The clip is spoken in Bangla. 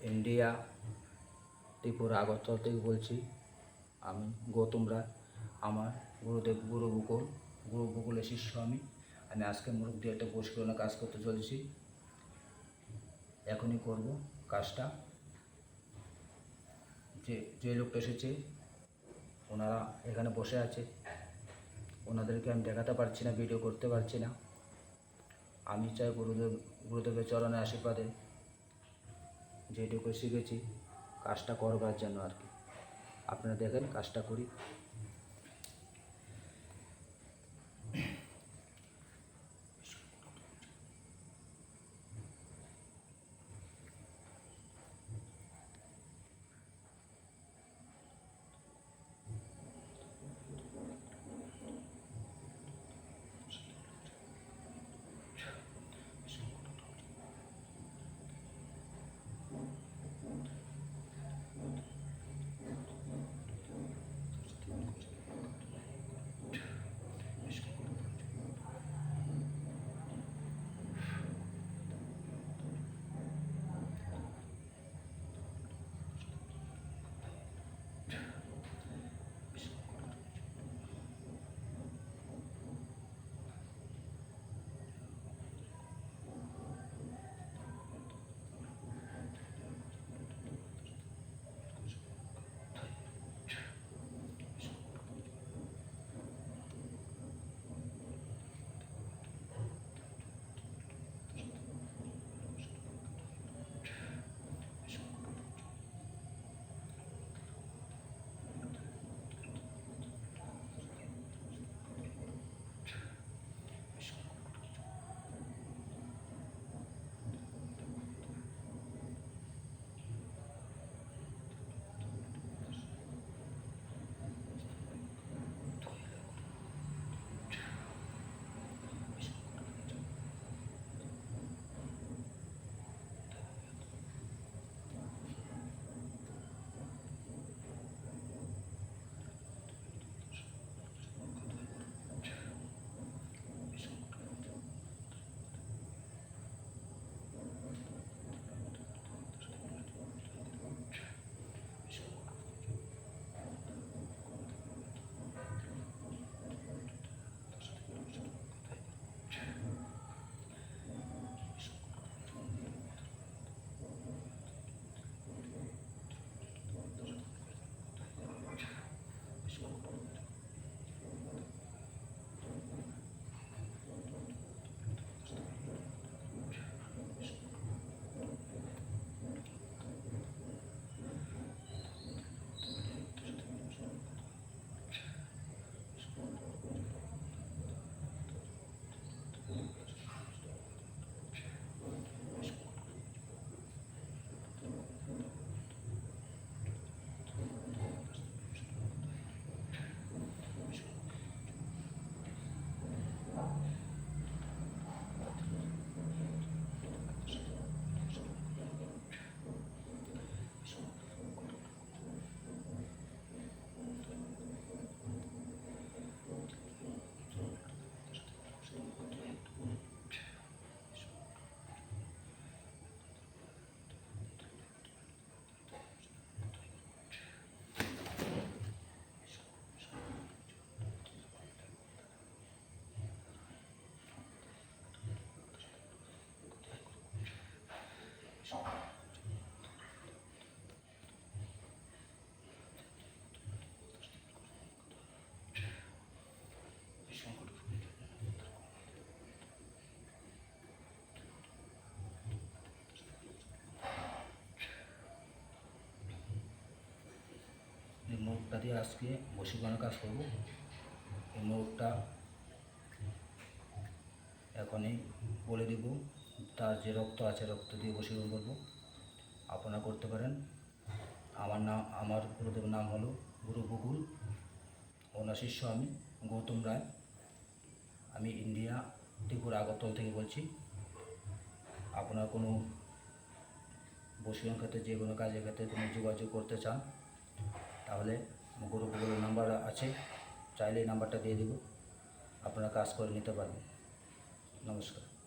ইন্ডিয়া, ত্রিপুরা আগরতলা থেকে বলছি আমি গৌতম রায় আমার গুরুদেব গুরু বকুল, গুরু বকুলের শিষ্য আমি। আমি আজকে মুরগ দিয়ে একটা বসীকরণের কাজ করতে চলেছি। এখনই করব কাজটা। যে যে লোকটা এসেছে, ওনারা এখানে বসে আছে। ওনাদেরকে আমি দেখাতে পারছি না ভিডিও করতে পারছি না। আমি চাই গুরুদেব, গুরুদেবের চরণে আশীর্বাদে যেটুকু শিখেছি কাজটা করবার জন্য আর কি। আপনারা দেখেন কাজটা করি। এই দিয়ে আজকে বসীকরণের কাজ করব। এই মোড়টা এখনই বলে দেব, তার যে রক্ত আছে রক্ত দিয়ে বসীকরণ করব। আপনারা করতে পারেন। আমার নাম, আমার গুরুদেবের নাম হলো গুরু বকুল। ওনার শিষ্য আমি, গৌতম রায়। আমি ইন্ডিয়া ত্রিপুরা আগরতল থেকে বলছি। আপনার কোনো বসীকরণ ক্ষেত্রে যে কোনো কাজের ক্ষেত্রে কোনো যোগাযোগ করতে চান, তাহলে গুরু নাম্বার আছে চাইলে নাম্বারটা দিয়ে দেবো। আপনারা কাজ করে নিতে পারবেন। নমস্কার।